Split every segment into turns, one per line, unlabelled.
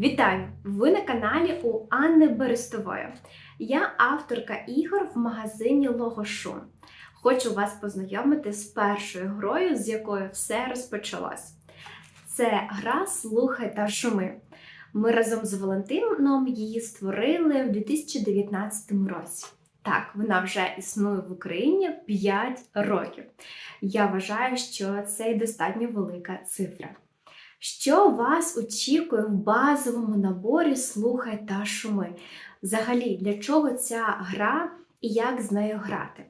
Вітаю! Ви на каналі у Анни Берестової. Я авторка ігор в магазині Логошум. Хочу вас познайомити з першою грою, з якої все розпочалось. Це гра Слухай та шуми. Ми разом з Валентином її створили в 2019 році. Так, вона вже існує в Україні 5 років. Я вважаю, що це достатньо велика цифра. Що вас очікує в базовому наборі Слухай та шуми? Взагалі, для чого ця гра і як з нею грати?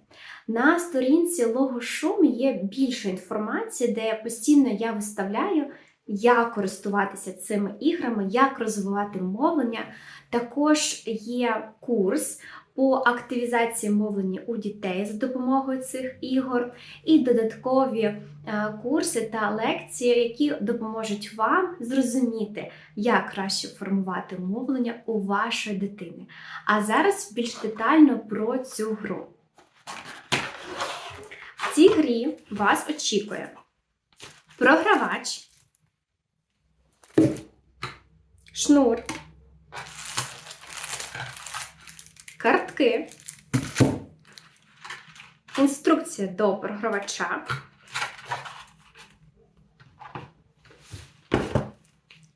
На сторінці Логошум є більше інформації, де постійно я виставляю, як користуватися цими іграми, як розвивати мовлення. Також є курс по активізації мовлення у дітей за допомогою цих ігор, і додаткові е, курси та лекції, які допоможуть вам зрозуміти, як краще формувати мовлення у вашої дитини. А зараз більш детально про цю гру. В цій грі вас очікує програвач, шнур, картки, інструкція до програвача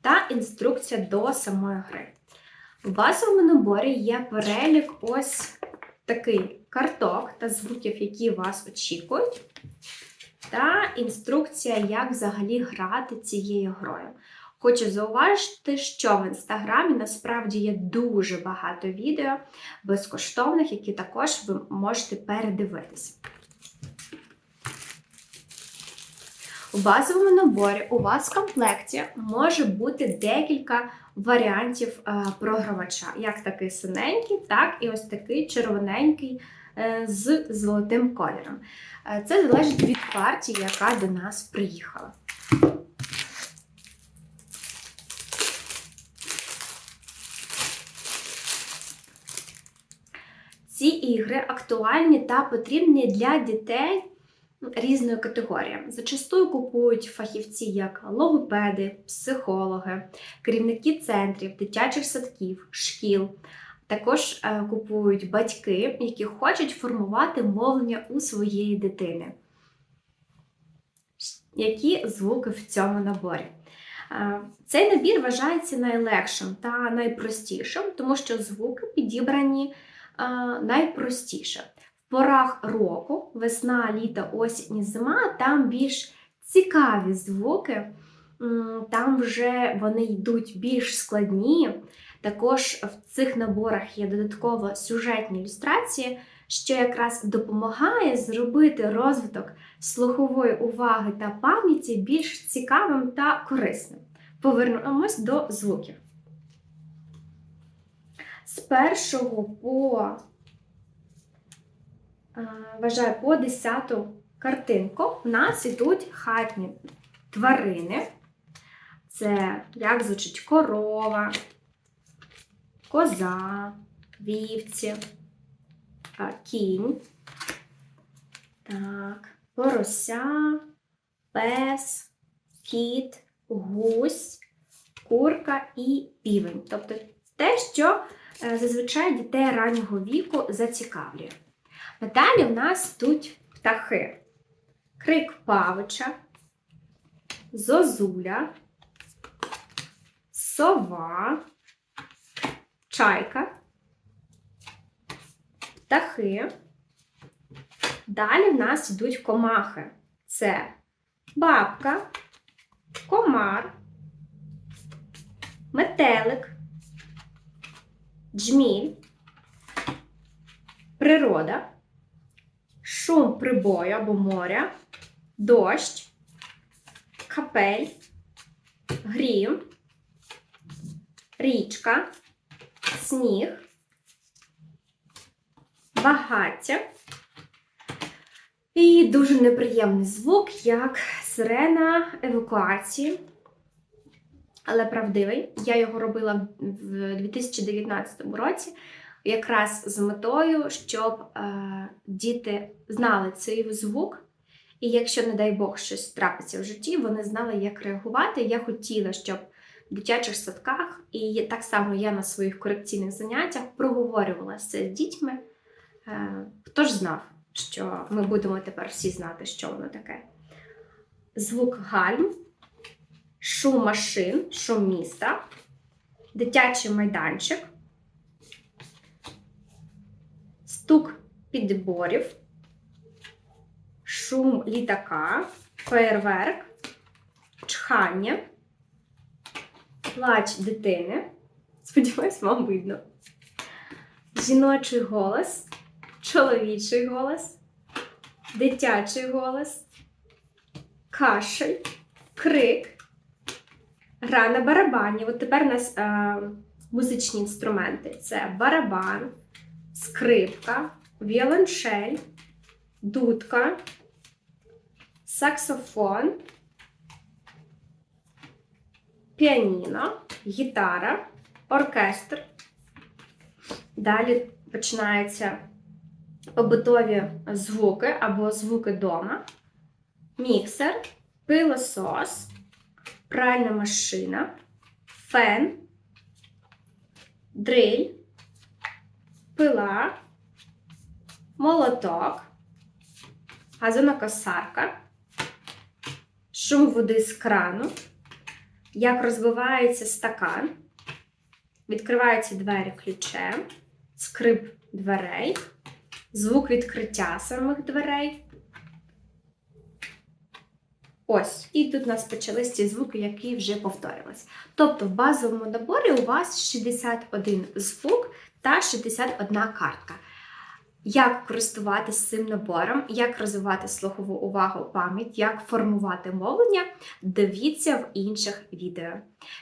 та інструкція до самої гри. У базовому наборі є перелік ось такий карток та звуків, які вас очікують, та інструкція, як взагалі грати цією грою. Хочу зауважити, що в інстаграмі насправді є дуже багато відео безкоштовних, які також ви можете передивитися. У базовому наборі у вас в комплекті може бути декілька варіантів е, програвача, як такий синенький, так і ось такий червоненький е, з золотим кольором. Е, Це залежить від партії, яка до нас приїхала. Ці ігри актуальні та потрібні для дітей різної категорії. Зачастую купують фахівці як логопеди, психологи, керівники центрів, дитячих садків, шкіл. Також е, купують батьки, які хочуть формувати мовлення у своєї дитини. Які звуки в цьому наборі? Е, Цей набір вважається найлегшим та найпростішим, тому що звуки підібрані найпростіше. В порах року, весна, літо, осінь, зима, там більш цікаві звуки, там вже вони йдуть більш складні. Також в цих наборах є додатково сюжетні ілюстрації, що якраз допомагає зробити розвиток слухової уваги та пам'яті більш цікавим та корисним. Повернемось до звуків. З першого по вважаю, по 10 картинку в нас йдуть хатні тварини. Це як звучить корова, коза, вівці, кінь, так, порося, пес, кіт, гусь, курка і півень. Тобто те, що зазвичай дітей раннього віку зацікавлює. Надалі в нас тут птахи. Крик павича, зозуля, сова, чайка, птахи. Далі в нас йдуть комахи. Це бабка, комар, метелик, джміль, природа, шум прибою або моря, дощ, капель, грім, річка, сніг, багаття. І дуже неприємний звук, як сирена евакуації. Але правдивий. Я його робила в 2019 році, якраз з метою, щоб е, діти знали цей звук. І якщо, не дай Бог, щось трапиться в житті, вони знали, як реагувати. Я хотіла, щоб в дитячих садках, і так само я на своїх корекційних заняттях проговорювала це з дітьми. Е, Хто ж знав, що ми будемо тепер всі знати, що воно таке? Звук гальм, шум машин, шум міста, дитячий майданчик, стук підборів, шум літака, феєрверк, чхання, плач дитини. Сподіваюсь, вам видно. Жіночий голос, чоловічий голос, дитячий голос, кашель, крик, гра на барабані. От тепер у нас е, музичні інструменти: це барабан, скрипка, віолончель, дудка, саксофон, піаніно, гітара, оркестр. Далі починаються побутові звуки або звуки дома, міксер, пилосос, пральна машина, фен, дриль, пила, молоток, газонокосарка, шум води з крану, як розвивається стакан, відкриваються двері ключем, скрип дверей, звук відкриття самих дверей. Ось, і тут у нас почались ці звуки, які вже повторились. Тобто в базовому наборі у вас 61 звук та 61 картка. Як користуватися цим набором, як розвивати слухову увагу, пам'ять, як формувати мовлення, дивіться в інших відео.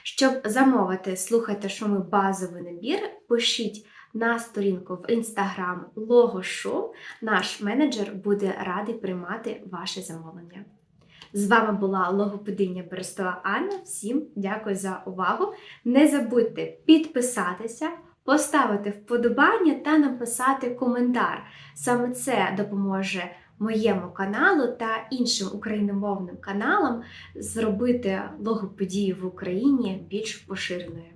Щоб замовити, слухайте шуми базовий набір, пишіть на сторінку в інстаграм Логошу. Наш менеджер буде радий приймати ваше замовлення. З вами була логопединя Берестова Анна. Всім дякую за увагу. Не забудьте підписатися, поставити вподобання та написати коментар. Саме це допоможе моєму каналу та іншим україномовним каналам зробити логопедію в Україні більш поширеною.